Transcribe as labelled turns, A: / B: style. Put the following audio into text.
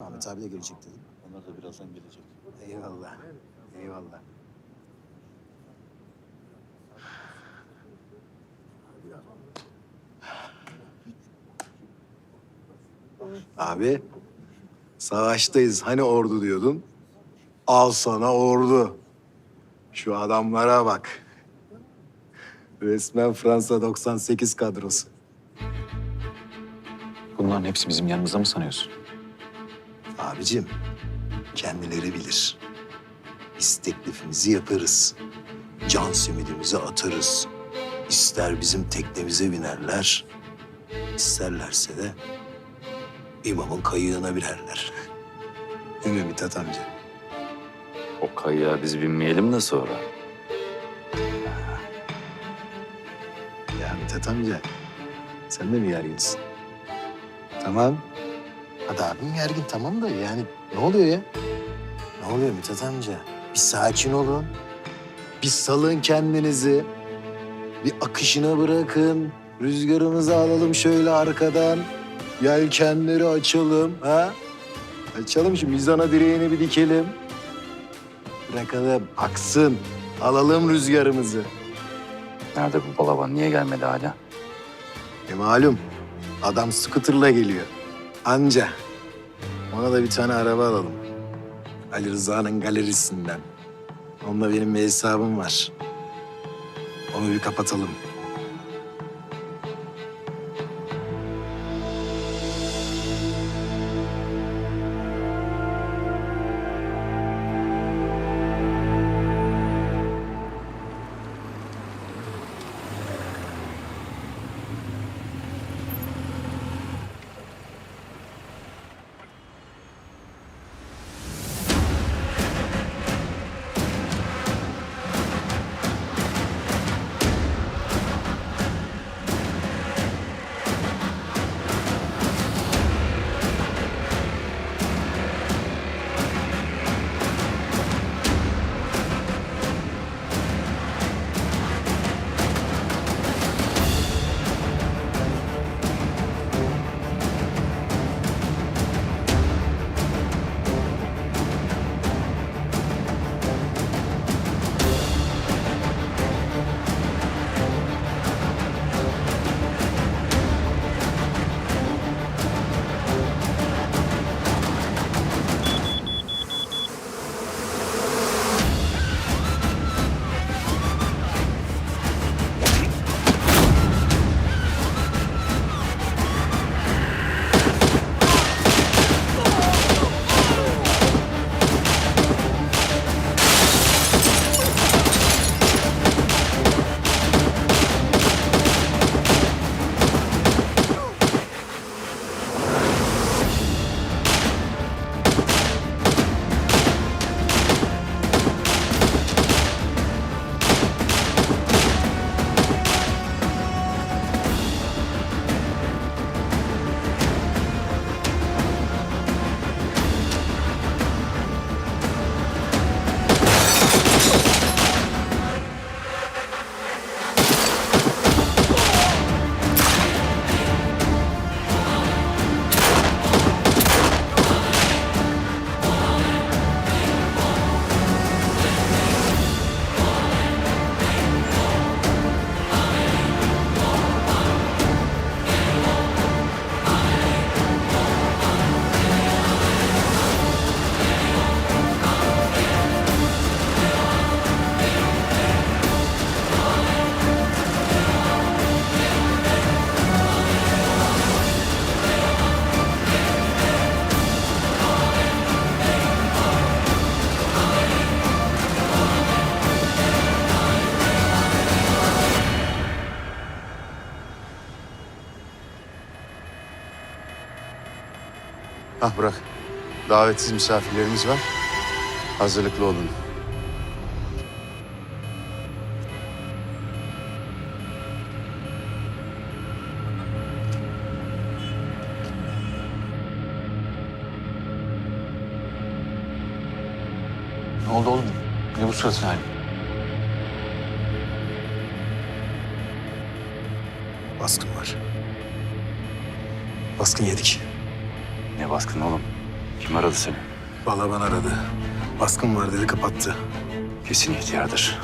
A: Ahmet abi de gelecek dedim.
B: Onlar da birazdan gelecek.
A: Eyvallah. Eyvallah. Abi, savaştayız. Hani ordu diyordun? Al sana ordu. Şu adamlara bak. Resmen Fransa 98 kadrosu.
C: Bunların hepsi bizim yanımızda mı sanıyorsun?
A: Abicim, kendileri bilir. Biz teklifimizi yaparız. Can simidimizi atarız. İster bizim teknemize binerler, isterlerse de imamın kayığına binerler. Değil mi Mithat amca?
C: O kayığa biz binmeyelim de sonra.
A: Ya Mithat amca, sen de mi gerginsin? Tamam. Hadi abim gergin tamam da yani ne oluyor ya? Ne oluyor Mithat amca? Bir sakin olun. Bir salın kendinizi. Bir akışına bırakın. Rüzgarımızı alalım şöyle arkadan. Yelkenleri açalım. Ha? Açalım şu mizana direğini bir dikelim. Bırakalım aksın. Alalım rüzgarımızı.
C: Nerede bu balaban? Niye gelmedi hala?
A: E malum adam scooter'la geliyor. Anca. Ona da bir tane araba alalım. Ali Rıza'nın galerisinden. Onunla benim bir hesabım var. Onu bir kapatalım.
D: Ah bırak. Davetsiz misafirlerimiz var. Hazırlıklı olun.
C: Ne oldu oğlum? Ne bu suratın hali?
A: Baskın var. Baskın yedik.
C: Ne baskın oğlum? Kim aradı seni?
A: Balaban aradı. Baskın var dedi kapattı.
C: Kesin ihtiyardır.